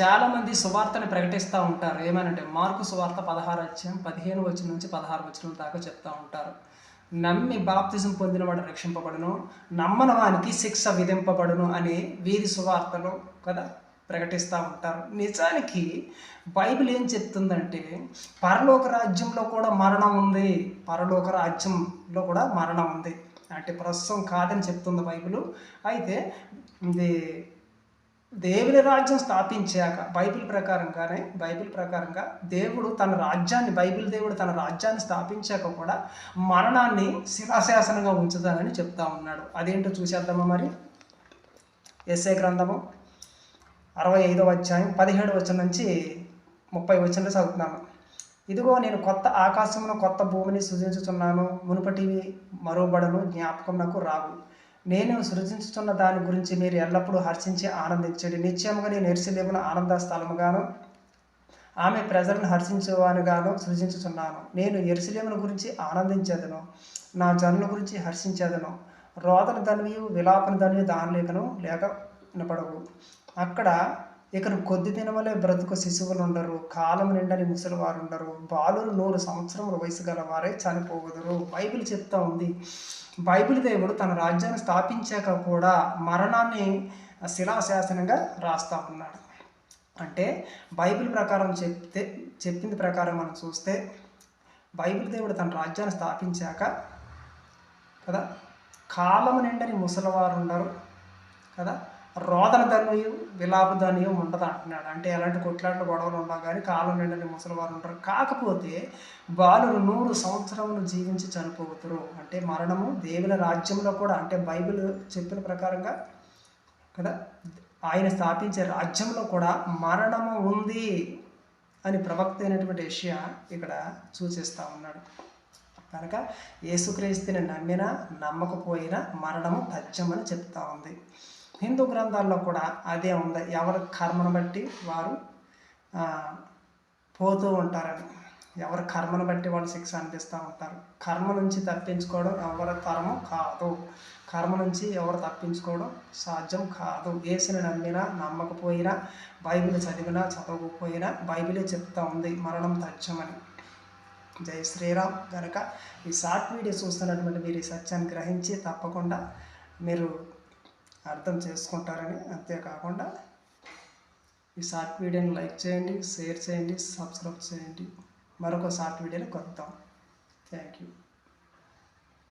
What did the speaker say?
చాలామంది సువార్తని ప్రకటిస్తూ ఉంటారు. ఏమనంటే మార్కు సువార్త పదహారు వచ్చాం పదిహేను వచ్చిన నుంచి పదహారు వచ్చిన దాకా చెప్తూ ఉంటారు. నమ్మి బాప్తిజం పొందినవాడు రక్షింపబడును నమ్మని వానికి శిక్ష విధింపబడును అని వీరి సువార్తలు కదా ప్రకటిస్తూ ఉంటారు. నిజానికి బైబిల్ ఏం చెప్తుందంటే పరలోక రాజ్యంలో కూడా మరణం ఉంది. పరలోక రాజ్యంలో కూడా మరణం ఉంది. అంటే ప్రస్తుతం కాదని చెప్తుంది బైబిల్. అయితే ఇది దేవుని రాజ్యం స్థాపించాక బైబిల్ ప్రకారంగానే బైబిల్ ప్రకారంగా దేవుడు తన రాజ్యాన్ని బైబిల్ దేవుడు తన రాజ్యాన్ని స్థాపించాక కూడా మరణాన్ని శిలాశాసనంగా ఉంచుతానని చెప్తా ఉన్నాడు. అదేంటో చూసేద్దామా మరి? ఎస్ఏ గ్రంథము అరవై ఐదవ అధ్యాయం పదిహేడు వచ్చిన నుంచి ముప్పై వచ్చిన చదువుతున్నాను. ఇదిగో నేను కొత్త ఆకాశమును కొత్త భూమిని సృజించుచున్నాను. మునుపటివి మరోబడను జ్ఞాపకం నాకు రావు. నేను సృజించుతున్న దాని గురించి మీరు ఎల్లప్పుడూ హర్షించి ఆనందించండి. నిశ్చయముగా నేను ఎరుసలేమున ఆనంద స్థలముగాను ఆమె ప్రజలను హర్షించేవానుగాను సృజించుచున్నాను. నేను ఎరుసలేముల గురించి ఆనందించేదను నా జనుల గురించి హర్షించేదను. రోదన ధనివి విలాపన ధనివి దానిలేకను లేక వినపడవు. అక్కడ ఇక్కడ కొద్ది దినములే బ్రతుకు శిశువులు ఉండరు కాలం నిండని ముసలివారు ఉండరు బాలురు నూరు సంవత్సరముల వయసు గల వారే చనిపోవదురు. బైబిల్ చెప్తా ఉంది. బైబిల్ దేవుడు తన రాజ్యాన్ని స్థాపించాక కూడా మరణాన్ని శిలాశాసనంగా రాస్తా ఉన్నాడు. అంటే బైబిల్ ప్రకారం చెప్తే చెప్పింది ప్రకారం మనం చూస్తే బైబిల్ దేవుడు తన రాజ్యాన్ని స్థాపించాక కదా కాలము నిండని ముసలివారు ఉండరు కదా రోదన ధన్యు విలాప ధన్యం ఉండదు అంటున్నాడు. అంటే ఎలాంటి కొట్లాట్లు గొడవలు ఉండవు కానీ కాలం నిండని ముసలివారు ఉంటారు కాకపోతే బాలురు నూరు సంవత్సరములు జీవించి చనిపోతురు. అంటే మరణము దేవుని రాజ్యంలో కూడా అంటే బైబిల్ చెప్పిన ప్రకారంగా కదా ఆయన స్థాపించే రాజ్యంలో కూడా మరణము ఉంది అని ప్రవక్త అయినటువంటి ఏషియా ఇక్కడ సూచిస్తూ ఉన్నాడు. కనుక యేసుక్రీస్తుని నమ్మినా నమ్మకపోయినా మరణము తథ్యమని చెప్తా ఉంది. హిందూ గ్రంథాల్లో కూడా అదే ఉంది. ఎవరి కర్మను బట్టి వారు పోతూ ఉంటారని ఎవరి కర్మను బట్టి వాళ్ళు శిక్ష అనిపిస్తూ ఉంటారు. కర్మ నుంచి తప్పించుకోవడం ఎవరి తరము కాదు. కర్మ నుంచి ఎవరు తప్పించుకోవడం సాధ్యం కాదు. ఏసుని నమ్మినా నమ్మకపోయినా బైబిల్ చదివినా చదవకపోయినా బైబిలే చెప్తా ఉంది. మరణం తథ్యమని. జై శ్రీరామ్. కనుక ఈ షార్ట్ వీడియో చూస్తున్నటువంటి మీరు ఈ సత్యాన్ని గ్రహించి తప్పకుండా మీరు అర్థం చేసుకుంటారని అంతేకాకుండా ఈ షార్ట్ వీడియోని లైక్ చేయండి షేర్ చేయండి సబ్స్క్రైబ్ చేయండి. మరొక షార్ట్ వీడియోని కొద్దాం థ్యాంక్ యూ.